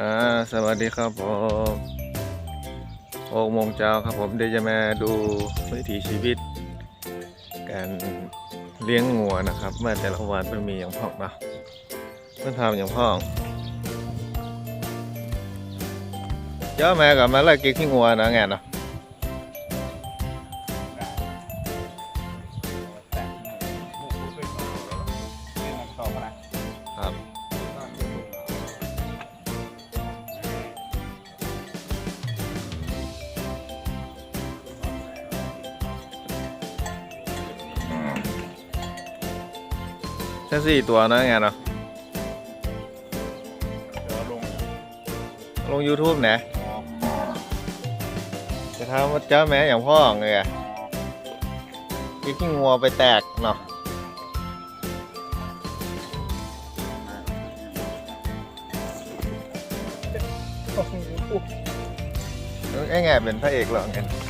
อ่าสวัสดีครับผมหกโมงเช้าครับผมเดี๋ยวจะมาดูวิถีชีวิต การเลี้ยงงัวนะครับเมื่อแต่ละวันมันมีอย่างพ่องเนาะมันทำอย่างพ่องเจ้าแม่กับมาไล่กิ๊กที่งัวนะไงเนาะ แค่สี่ตัวนะไงเนาะลง YouTube นะจะทำว่าเจ้าแม่อย่างพ่อไงอะกิ๊กที่งัวไปแตกเนาะไอ้ไงเป็นพระเอกเหรอไงเ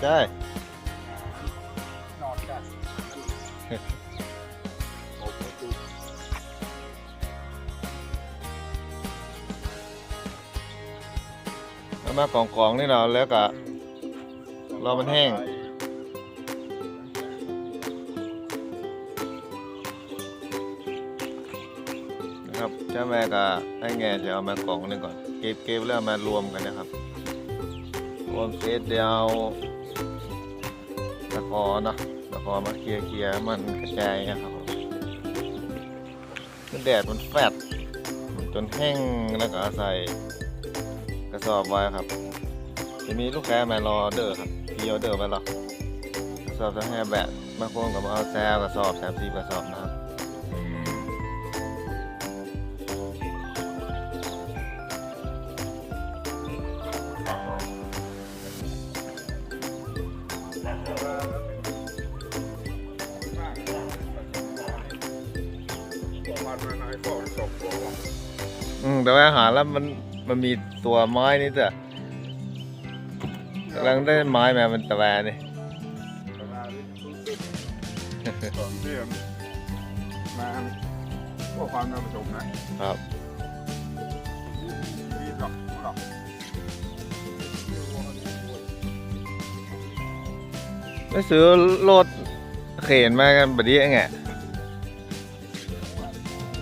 ฟแกนี่อีกกาแฟนะเนี่ยอ๋อคนละตัวเนาะใช่แล้วมากองกองๆนี่เราะแล้วก็ รอมันแห้ง นะครับเจ้าแม่กับไอ้แง่จะเอามากล่องนี่ก่อน เก็บเก็บแล้วเอามารวมกันนะครับ รวมเสร็จเดี๋ยว ตะขอเนาะตะขอมาเคลียร์เคลียร์มันกระจายนะครับมันแดดมันแฟดจนแห้งแล้วก็ใส่กระสอบไว้ครับ จะมีลูกค้ามารออเดอร์ครับพีออเดอร์ไว้หรอกกระสอบจะให้แบบบางคนก็มาเอาแซวกระสอบแซมซีกระสอบนะครับ แต่ว่าอาหารแล้วมันมันมีตัวไม้นี่จ้ะกำลังได้ไม้มามันตะแวนี่สองเดือนมาพวกความน่าผสมนะครับมีดอกดอกไม่ซื้อรถเข็นมากันแบบนี้ไง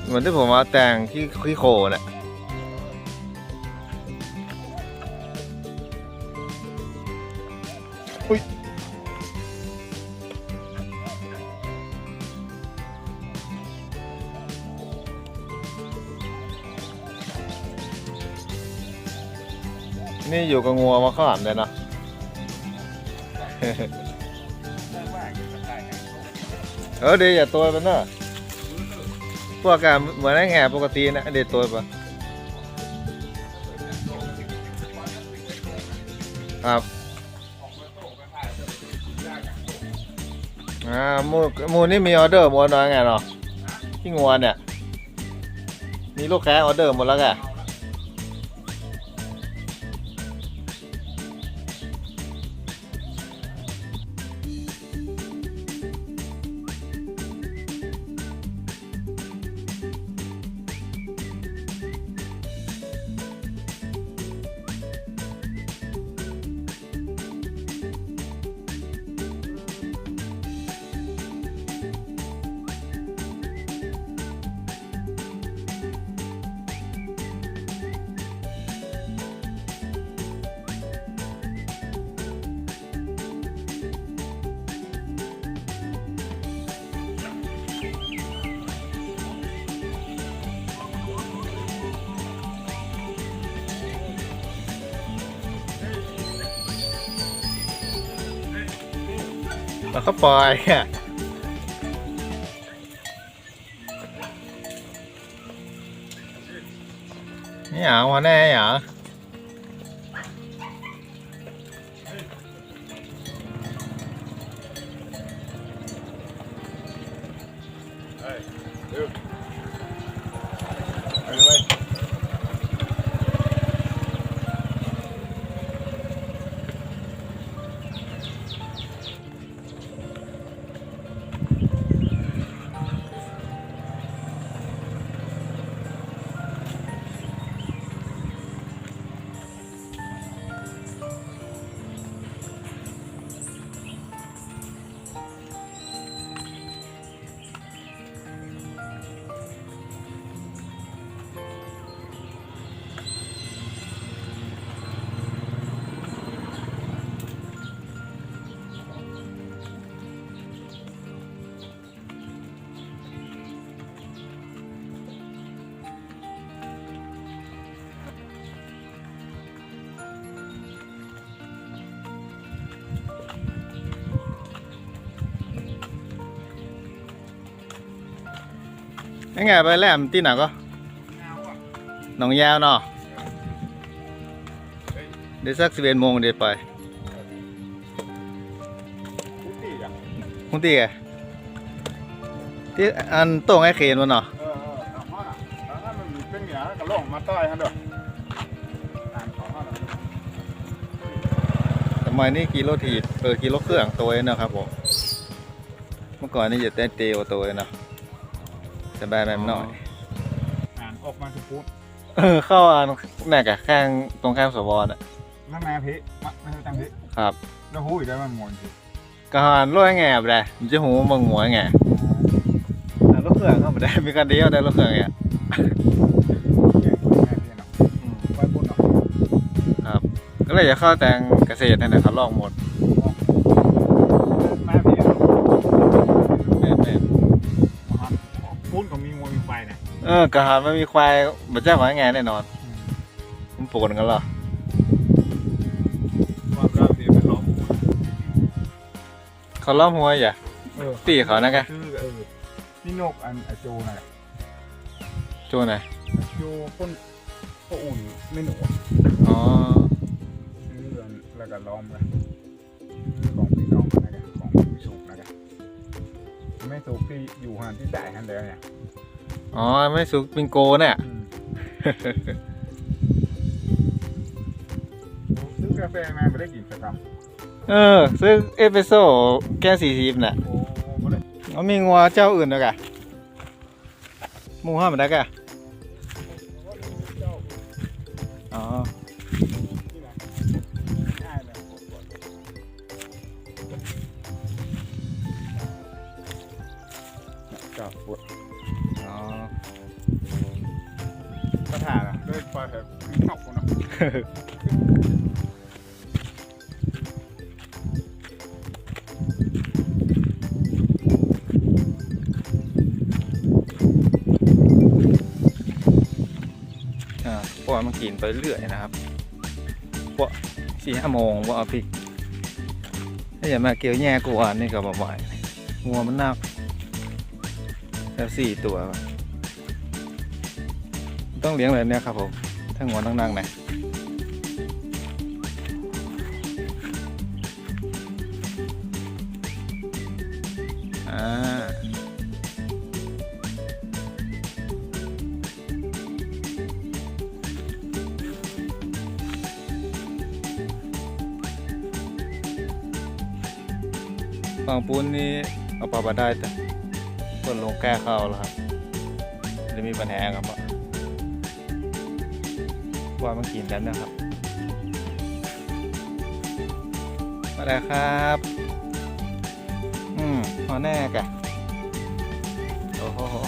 เหมือนที่ผมว่าแต่งที่ขี้โคน่ะ นี่อยู่กับงัวมาข้ามเลยเนาะเออเดี๋ยวอย่าตัวมันเนอะพวกกันเหมือนไอ้แง่ปกตินะเดี๋ยวตัวปะครับอ่าหมูหมูนี่มีออเดอร์หมดแล้วไงเนาะที่งัวเนี่ย มีลูกค้าออเดอร์หมดแล้วไง แล้วก็ปล่อยอะนี่เหรอหัวแน่เหยาเฮ้ย ยังไงไปแหลมที่ไหนก็เงาอะหนองยาวเนาะเดี๋ยวสักสิบเอ็ดโมงเดี๋ยวไปคุกกี้อะคุณตีไงที่อันโต้งไอ้เขนมันเนาะเออออตามห้องอะตามห้องมันเป็นเสียก็ร้องมาใต้ฮะเด้อสมัยนี้กิโลถีบเออกิโลเครื่องตัวเองนะครับผม เมื่อก่อนนี่จะเต้นเตียวตัวเองเนาะ สบายแบบหน่อย อ่านออกมาทุกพุธเออเข้าอันแน่กะข้างตรงข้ามสวรอะ แล้วแม่พี่มะไม่ใช่ตังพี่ครับ แล้วหูอีกได้มันมวนสิกะหันรถแง่บเลยมันจะหูมึงหัวแง่อะรถเครื่องเข้ามาได้มีกันเดียวได้รถเครื่องเนี่ยแม่พี่เนาะไว้บุญเนาะครับก็เลยจะเข้าแต่งเกษตรนั่นแหละครับลอกหมด มีมวยมีไฟเนี่ยเออกะหันมันมีควายมันจะหัวแง่แน่นอนมันปวดกันเหรอความรักเสียเป็นล้อมเขาล้อมหัวอย่าเออตีเขานะแกคือเออนี่นกอันไอโจน่ะโจ้ไหนโจต้นก็อุ่นไม่หนูอ๋อ ซื้ออันแล้วก็ล้อมเลย ไม่สุกที่อยู่หันที่จ่ายหันแล้วเนี่ยอ๋อไม่สุกปิงโกเนี่ยซื้อกาแฟมาไม่ได้กินสักคเออ ซื้อเอสเปรสโซ่แก้สี่สิบน่ะำโอ้ไม่ได้เขามีงัวเจ้าอื่นด้วยกะหมูห้ามันได้กะอ๋อ พวกมันกินไปเรื่อยนะครับพวกสี่ห้าโมงพวกเอาพริกถ้าอย่ามาเกี่ยวแย่กูอ่านนี่ก็บ่อยงัวมันนักแล้วสี่ตัว ต้องเลี้ยงแบบเนี้ยครับผมถ้างัวต้งนั่งไหนอ่ งปูนนี่เอาปลาบาได้แต่เปิดลงแก้เข้าแล้วครับจะมีปัญหาครับว่ามันกินแล้วนะครับ มาแล้วครับ อืมพอแน่กะโอ้โห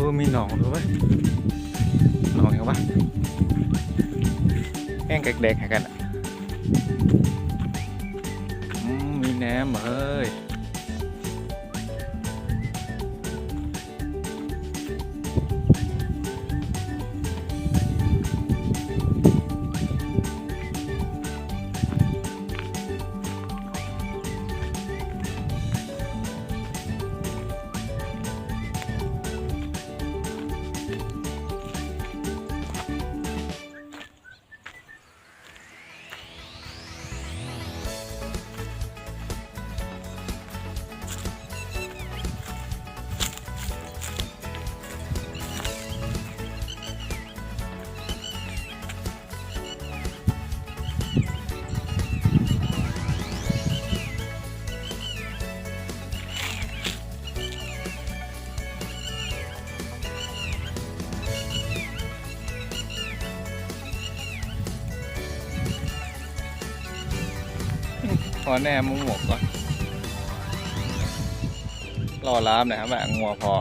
อ้มีหนองด้วยหนองยังวะแห้งแดกๆกันอะมีน้ำเฮ้ย อแน่มุ้งหมวกก่อนรอล้ามหน่อยครับแบบงัวพอ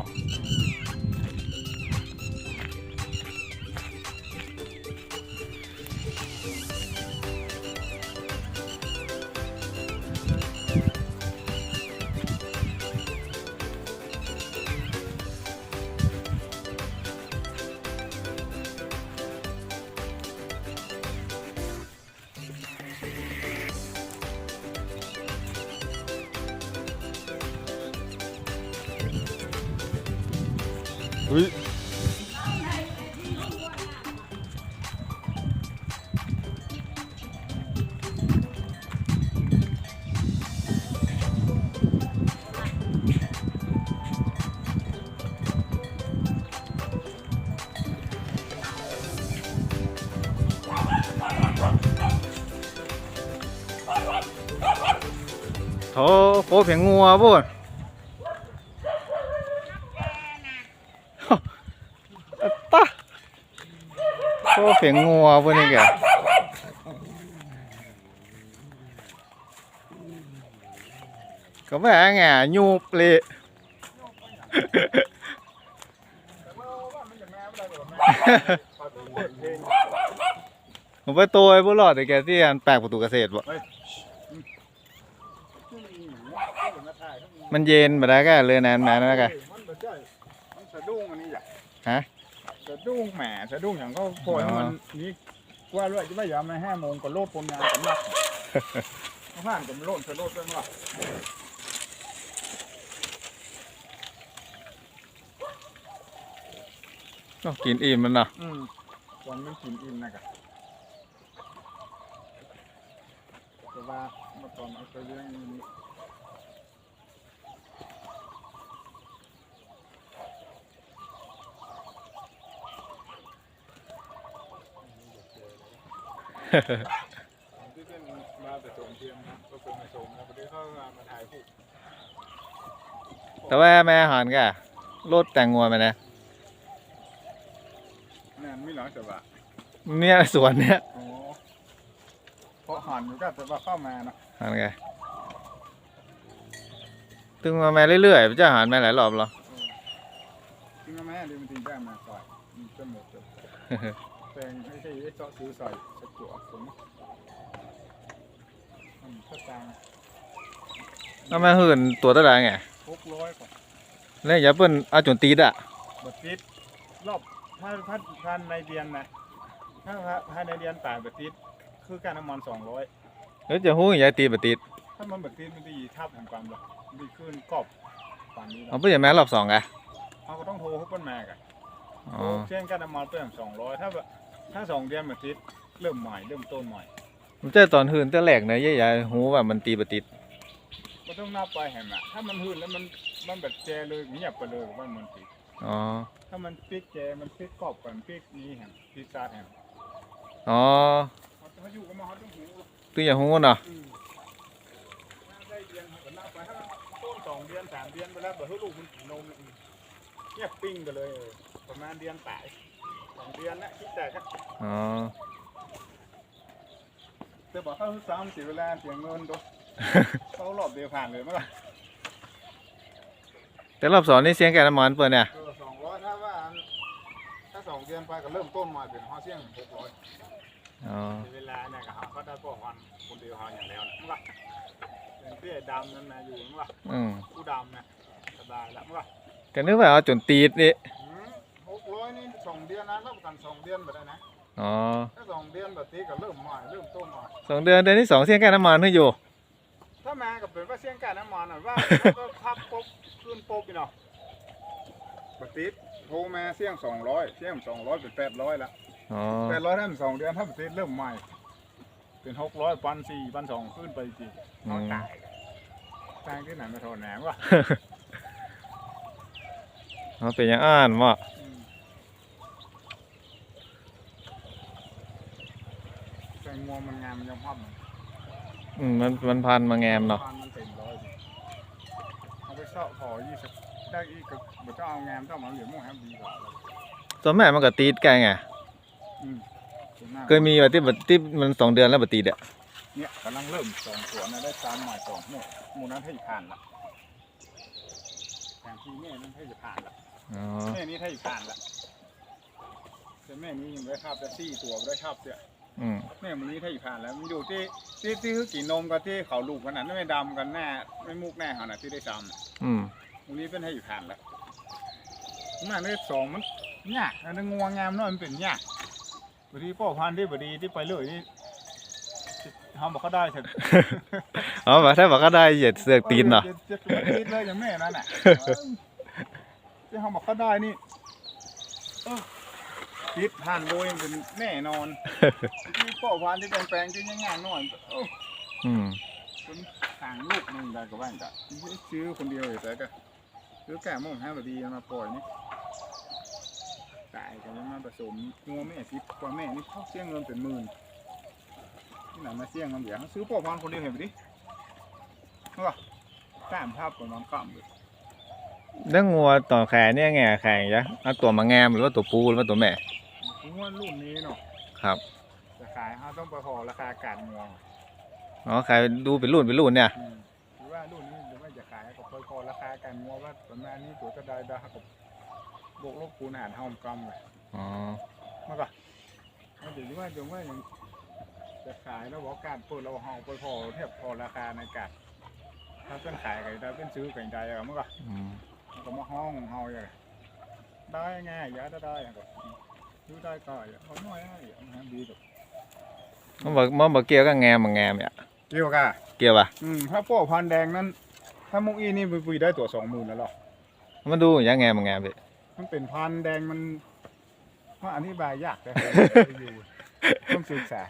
โคเพียงงัวบุ่นตะโคเพียงงัวบุ่นนี่แกก็แม่งไงยูบเลยผมไปตัวไอ้บุหลอดแต่แกที่อันแปลกประตูเกษตรบ่ มันเย็นแบบนั้นก็เลยนานๆนะแกมันบ่ใช่มันสะดุ้งอันนี้แหละฮะสะดุ้งแหมสะดุ้งอย่างก็ปล่อยให้มันนี่ว่าด้วยจะไม่ยอมมาห้าโมงก็โลดปนงานสำนักผ่านกับโลดสะโลดด้วยว่าก็กินอิ่มมันเนาะอืมตอนมันกินอิ่มนะกะแต่ว่าเมื่อก่อนเอาไปเลี้ยง ที่เป็นมาแต่ส่งเทียมนะก็เป็นมาส่งนะพอดีเขามาถ่ายรูปแต่ว่าแม่อาหารก็รถแต่งงัวไปนะนั่นไม่หลังแต่ว่าเนี่ยสวนเนี่ยโอ้เพราะหันอยู่ก็แต่ว่าเข้ามาเนาะอาหารไงตึงมาแม่เรื่อยๆจะอาหารแม่หลายรอบเหรอจริงๆแม่เดี๋ยวมันถึงได้มาใส่มันจะหมดเลยแปลงไม่ใช่เจาะซื้อ ใส่สะกัวผมมันก็ตังแล้วแม่หื่นตัวเท่าไหร่ไงหกร้อยกว่าแล้วอย่าเปิ้นเอาจนตีดอะบัตรติดรอบถ้าถ้าพันในเดือนนะถ้าถ้าในเดือนตายบัตรติดคือการน้ำมันสองร้อยแล้วจะหู้อย่าตีบติดถ้ามันบัตรติดมันจะยีทับแห่งความหรอกดีขึ้นกรอบป่านนี้เอาแล้วไปอย่าแม่รอบสองไงเขาก็ต้องโทรให้เปิ้นมากันอ๋อ เช่นการน้ำมันเพิ่มสองร้อยถ้าแบบถ้าสองเดือนบัตรติด เริ่มใหม่เริ่มต้นใหม่มันจะตอนหื่นแต่แรกเนยอย่าหูว่ามันตีบติดก็ต้องนับไปเห็นไหมถ้ามันหืนแล้วมันมันแบบแจเลยเงียบไปเลยว่ามันติดอ๋อถ้ามันปิดแจมันปิดกรอบกันปิดนี้แห่งปิดซาดแห่งอ๋อเขาอยู่กับมาเขาต้องหูตึงอย่าหู้เนาะอืมได้เดือนเขาก็นับไปถ้าต้นสองเดือนสามเดือนไปแล้วแบบเฮ้ยลูกมันกินนมอืมเงียบปิ้งไปเลยเออประมาณเดือนตายสองเดือนนะคิดแต่ครับอ๋อ จะบอกเขาคือสามสิบเวลาเสียเงินตัวเขาหลอบเดียวผ่านเลยมั้งล่ะแต่รอบสองนี่เสียงแก่น้ำมันเปิดเนี่ยเออสองร้อยถ้าว่าสองเดือนไปก็เริ่มต้นมาเป็นห้าเสี่ยงหกร้อยอ๋อเวลาเนี่ยก็หาเขาได้พวกวันคนเดียวหาอย่างแล้วนะมั้งล่ะเป็นเตี้ยดำนั่นนะอยู่มั้งล่ะอืมผู้ดำนะสบายแล้วมั้งล่ะก็นึกว่าเอาจนตีดนี่หกร้อยนี่สองเดือนนะรับประกันสองเดือนไปได้นะ อ๋อถ้าสองเดือนแบบนี้ก็เริ่มใหม่เริ่มต้นใหม่สองเดือนเดือนที่สองเสี่ยงแก้น้ำมันให้อยู่ ถ้ามากับเป็นว่าเสี่ยงการน้ำมันหน่อยว่าก็พับปุ๊บขึ้นปุ๊บพี่เนาะปฏิดโทรมาเสี่ยงสองร้อยเสี่ยงสองร้อยเป็นแปดร้อยละอ๋อแปดร้อยถ้าเป็นสองเดือนถ้าปฏิดเริ่มใหม่ เป็นหกร้อยปันสี่ปันสองขึ้นไปจริงอืเอามตายตายที่ไหนมาโทษแหนมวะเอาเป็นอย่างอ่านว่า อืม แต่งวงมันงามมันยังพับมันอืมมันมันพันมาแงมเนาะพันมันเต็มร้อยดิเอาไปเสาะพอยี่สิบได้อีกก็บ่ต้องเอางามต้องเอาเหรียญโม่แฮมดีกว่าเลยตัวแม่มันก็ตีดแกไงอืมส่วนมากเคยมีว่าที่บัดที่มันสองเดือนแล้วบัดตีดอะเนี่ยกำลังเริ่มสองตัวนะได้สามหมายสองหมู่หมู่นั้นให้ผ่านละแทนที่แม่นั้นให้ผ่านละอ๋อแม่นี้ให้ผ่านละแต่แม่นี้ยังไม่ได้คาบแต่สี่ตัวไม่ได้คาบเสีย อืมแม่มันนี้ถ้าอีกผ่านแล้วมันอยู่ที่ที่ที่คือกี่นมกับที่เขาลูกกันน่ะไม่ดำกันแน่ไม่มุกแน่เขาน่ะที่ได้ซ้ำน่ะอืมมันนี้เป็นให้อีกผ่านแล้วมาได้สองมันยากอันนั้นงวงงามเน้อยมันเป็นยากบดีพ่อพันธุ์ที่บดีที่ไปเลยนี่ทำบอกเขาได้เสร็จอ๋อแบบถ้าบอกก็ได้เหยียดเสือกตีนเนาะออจะจะจะตีนเลยอย่างแม่นั่นน่ะที่ทำบอกเขาได้นี่ เออ ติดผ่านโดยเป็นแน่นอนที่พ่อพันธุ์ที่แปลงๆที่ง่ายๆหน่อยเอออืมคนห่างลูกหนึ่งได้ก็ว่าจะซื้อคนเดียวอยู่แต่ก็ซื้อแก่หม่งให้บดีมาปล่อยนี่ตายกันมาผสมงัวแม่สิบกว่าแม่นี่เขาเสี่ยงเงินเป็นหมื่นที่ไหนมาเสี่ยงเงินเดี๋ยวเขาซื้อพ่อพันธุ์คนเดียวเห็นไหมดิเขาก็ตามภาพของน้องก้มเลยเรื่องงัวต่อแขนเนี่ยไงแข่งยะเอาตัวมาแงมหรือว่าตัวปูหรือว่าตัวแม่ งัวรุ่นนี้เนาะครับจะขายเขาต้องไปพอราคาการงัวอ๋อขายดูเป็นรุ่นเป็นรุ่นเนี่ย อืมหรือว่ารุ่นนี้หรือว่าจะขายก็ไปพอราคาการงัวว่าประมาณนี้ตัวก็ได้ได้กับบวกลบคูณหารห้องกำเลยอ๋อ มาก่อนมาถึงว่าถึงว่ายังจะขายแล้วบอกการเปิดเราห้องไปพอเทียบพอราคาในการถ้าเป็นขายกันได้เป็นซื้อกันได้อะเมื่อก่อน อืมมันก็มาห้องเฮาอย่างได้ง่ายอย่าได้ได้อย่างก็ ซื้อได้ก็อย่าเอาน้อยได้อย่างนั้นดีแบบมันบอกมันบอกเกี่ยวกับแงมมาแงมเนี่ยเกี่ยวกันเกี่ยวป่ะอืมถ้าพวกพันธุ์แดงนั้น ถ้ามุกอีนี่ปุยได้ตัวสองหมื่นแล้วหรอมันดูอย่างแงมมาแงมพี่มันเป็นพันธุ์แดงมันมันอธิบายยากแต่อยู่ต้องศึกษา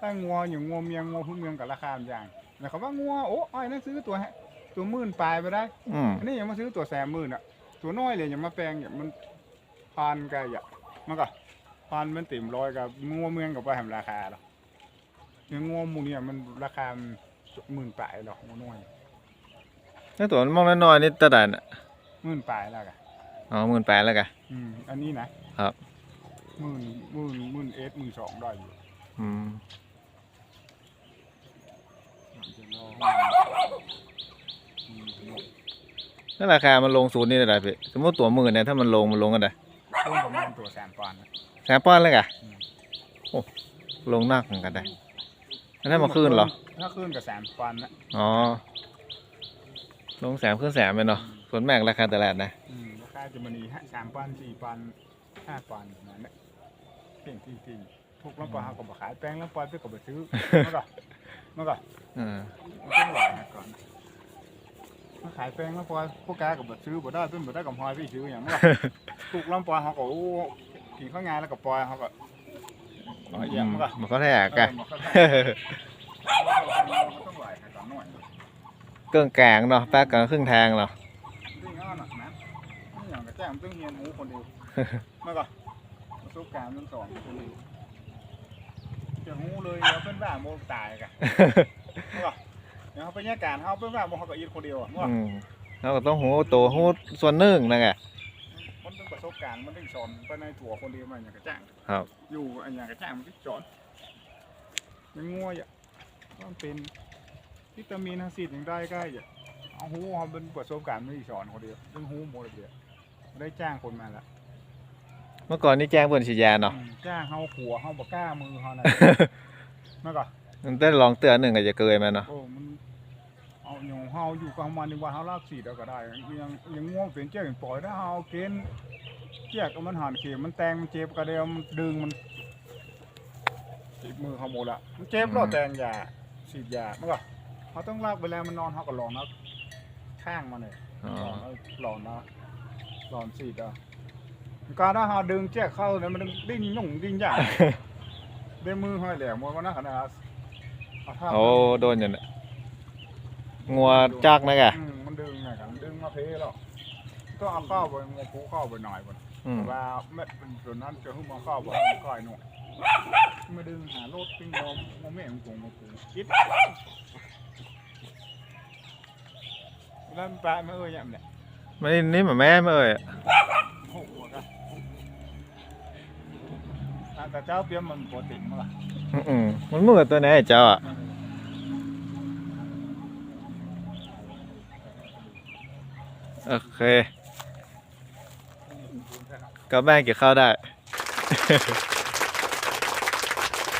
ถ้างัวอยู่งัวเมียงงัวพื้นเมืองกับราคามันอย่างแต่เขาว่างัวโอ้อ้อยนั่นซื้อตัวฮะตัวหมื่นปลายไปได้อืมอันนี้ยังมาซื้อตัวแสนหมื่นอะ ตัวน้อยเลยยังมาแปลงอย่างมันพันกันอย่าง มันก็พันมันติ่มร้อยกับงัวเมืองกับไปแหมราคาหรอกอย่างงัวหมูเนี่ยมันราคาหมื่นปลายหรอกงัวน้อยถ้าตัวมันมองน้อยๆนี่ตะดันอะหมื่นปลายแล้วกันอ๋อหมื่นแปดแล้วกันอืมอันนี้นะครับหมื่นหมื่นหมื่นเอสหมื่นสองได้อยู่อืมจะรออืมถ้าราคามันลงศูนย์นี่ได้พี่สมมติตัวหมื่นเนี่ยถ้ามันลงมันลงกันได้ต้นประมาณ ตัวแสนปอนด์นะแสนป้อนเลยกะอืมโอ้ลงนักเหมือนกันได้แล้วถ้ามาขึ้นเหรอ ถ้าขึ้นกับแสนปอนด์นะอ๋อ ลงแสนขึ้นแสนไปเนาะส่วนแม่งราคาตลาดนะอืมราคาจะมันนีฮะสามปอนด์สี่ปอนด์ห้าปอนด์ประมาณนั้นเก่งจริงๆทุกแล้วปอนด์เขาก็บอกขายแป้งแล้วปอนด์ไปก็ไปซื้อเมื่อก่อนเมื่อก่อนเออมันต้องหลายนะก่อน มาขายแป้งแล้วปอนด์พวกแกก็ไปซื้อบ่ได้เป็นบ่ได้กับพลอยพี่ซื้ออย่างเมื่อก่อนทุกแล้วปอนด์เขาก็โอ้กินข้าวงานแล้วกับปอนด์เขาก็เอาอย่างเมื่อก่อนมันก็แท้กะเออมันก็ได้มันต้องหลายนะก่อนหน่อยเกื้องกลางเนาะแป๊กกันครึ่งทางเนาะซึ่งอ้อหนักนะนี่อย่างกระแจ้งต้องเรียนหมูคนเดียวเมื่อก่อนประสบการณ์มันสอนคนเดียวจะหูเลยเราเป็นบ้าโมตายกันเมื่อก่อนเดี๋ยวเขาไปแยกการเขาเป็นบ้าโมเขากับอีกคนเดียวอะเมื่อก่อนอืมเราก็ต้องหูโตหูส่วนหนึ่งนะไงมันเป็นประสบการณ์มันต้องสอนไปในตัวคนเดียวมันอย่างกระแจ้งครับ อยู่อันอย่างกระแจ้งมันต้องสอนยังงัวอะมันเป็นวิตามินทั้งสี่ถึงได้ใกล้อะเอาหูเขาเป็นประสบการณ์ไม่ได้สอนคนเดียวเรื่องหูหมดเลยไม่ได้จ้างคนมาละเมื่อก่อนนี่แจ้งเพิ่นฉีดยาเนาะอืมกล้าเฮาขัวเฮาบ่กล้ามือเฮานะมาก่อนมันได้ลองเตือนหนึ่งก็จะเกยมาเนาะโอ้มัน เอาหยงเฮาอยู่กับมันนี่ว่าเฮาลากสีดเอาก็ได้ยังยังง่วงเป็นเจ้าอย่างปล่อยถ้าเฮาเกณฑ์เจียกมันหันเข็มมันแตงมันเจ็บกระเดียวมันดึงมันติดมือเฮาหมดละมันเจ็บแล้วแตงยาฉีดยาเมาก่อนเฮาต้องลากไปแล้วมันนอนเฮาก็หลองนะข้างมันเลยหลอนหลอนนะหลอนสีดอะการถ้าหาดึงแจ๊กเข้าเนี่ยมันดิ้นหนุ่งดิ้นยากได้มือห้อยแหลมมันก็น่าขนาดโอ้โดนอยู่เนี่ย งัวจักนะแกอืมมันดึงไงครับมันดึงมาเพแล้วก็เอาเข้าไปงอผูเข้าไปหน่อยก่อนอืมว่าเม็ดเป็นส่วนนั้นจะขึ้นมาเข้าไปก้อยหนุ่มมาดึงหารถปิ้งงอมงอแม่ของกูมาผูคิดแล้วมันแปะไม่เอ่ยอย่างเนี่ยไม่นี่มาแม่ไม่เอ่ยโอ้โหครับอะแต่เจ้าเบี้ยมันปกติมั้งล่ะอืมมันเหมือนตัวไหนไอ้เจ้าอะ โอเคกับแม่เกี่ยวข้าวได้